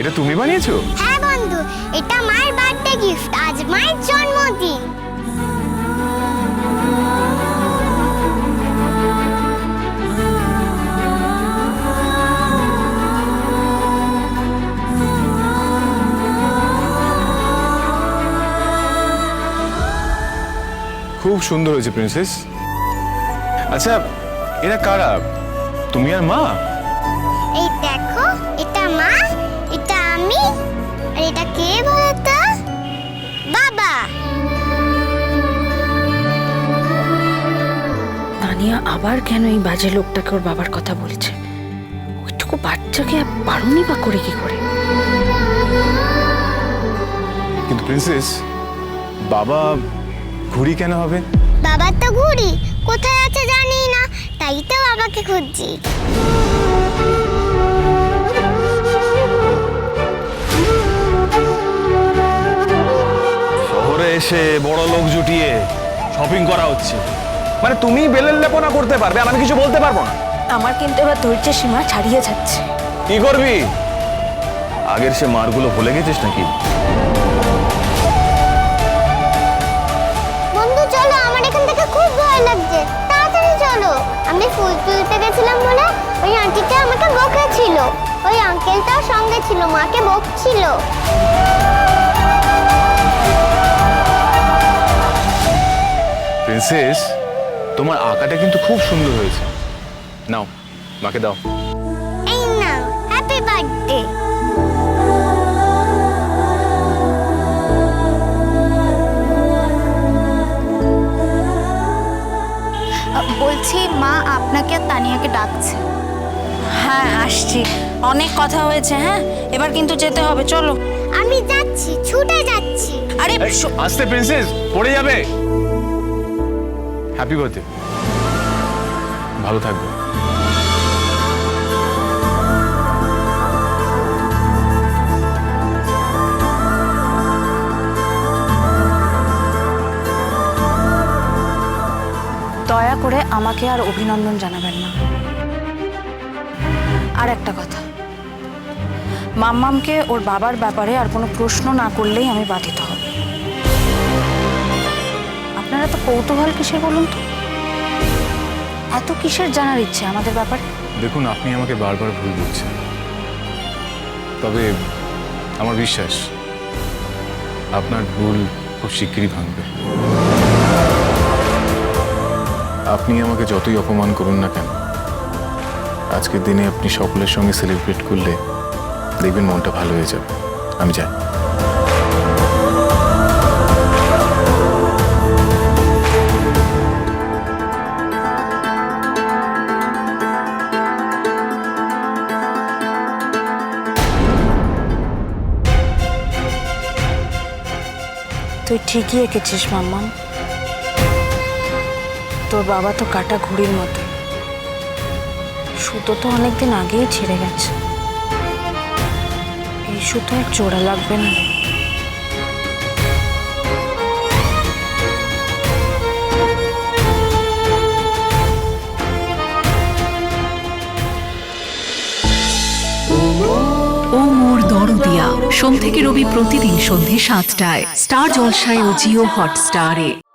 এটা তুমি বানিয়েছো? হ্যাঁ বন্ধু এটা মায়ের বার্থডে গিফট আজ মায়ের জন্মদিন। খুব সুন্দর হয়েছে প্রিন্সেস আচ্ছা এরা কারা? তুমি আর মা? এই দেখো এটা মা এটা কে বলতো বাবা! তানিয়া আবার কেন এই বাজে লোকটাকে ওর বাবার কথা বলছে? ওইটুকু বাচ্চাকে পারুনি বা করে কি করে? কিন্তু প্রিন্সেস বাবা ঘুড়ি কেন হবে? বাবার তো ঘুড়ি কোথায় আছে জানি না তাই তো বাবাকে খুঁজছি। এসে বড় লোক জুটিয়ে শপিং করা হচ্ছে। মানে তুমি বেলের লেপনা করতে পারবে আর আমি কিছু বলতে পারব না? আমার কিন্তু এবার ধৈর্যের সীমা ছাড়িয়ে যাচ্ছে। কি করবি? আগের সে মারগুলো ভুলে গেছিস নাকি? বন্ধু চলো আমার এখান থেকে খুব ভয় লাগছে। তাড়াতাড়ি চলো। আমি ফুল তুলতে গেছিলাম বলে ওই আন্টিটা আমাকে বকেছিল ওই আঙ্কেলটাও সঙ্গে ছিল মাকে বকছিল। প্রিন্সেস তোমার আঁকাটা কিন্তু খুব সুন্দর হয়েছে। নাও মাকে দাও। এই না হ্যাপি বার্থডে বলছি মা আপনাকে আর তানিয়াকে ডাকছে। হ্যাঁ আসছি। অনেক কথা হয়েছে হ্যাঁ? এবার কিন্তু যেতে হবে চলো। আমি যাচ্ছি ছুটে যাচ্ছি। আরে আস্তে প্রিন্সেস পড়ে যাবে। হ্যাপি বার্থডে ভালো থাকবে। দয়া করে আমাকে আর অভিনন্দন জানাবেন না। আর একটা কথা। মাম্মামকে ওর বাবার ব্যাপারে আর কোনো প্রশ্ন না করলেই আমি বাধিত হব। কৌতূহল কিসের বলুন তো? এত কিসের জানার ইচ্ছে আমাদের ব্যাপারে? দেখুন, আপনি আমাকে বারবার ভুল বুঝছেন। তবে আমার বিশ্বাস, আপনার ভুল খুব শিগগিরই ভাঙবে। আপনি আমাকে যতই অপমান করুন না কেন, আজকের দিনে আপনি সকলের সঙ্গে সেলিব্রেট করলে দেখবেন মনটা ভালো হয়ে যাবে। আমি যাই। তুই ঠিকই এঁকেছিস মাম্মাম তোর বাবা তো কাটা ঘুড়ির মতো। সুতো তো অনেকদিন আগেই ছিঁড়ে গেছে। এই সুতো আর জোড়া লাগবে না। সোম থেকে রবি প্রতিদিন সন্ধে সাতটায়। স্টার জলসায় ও জিও হটস্টারে।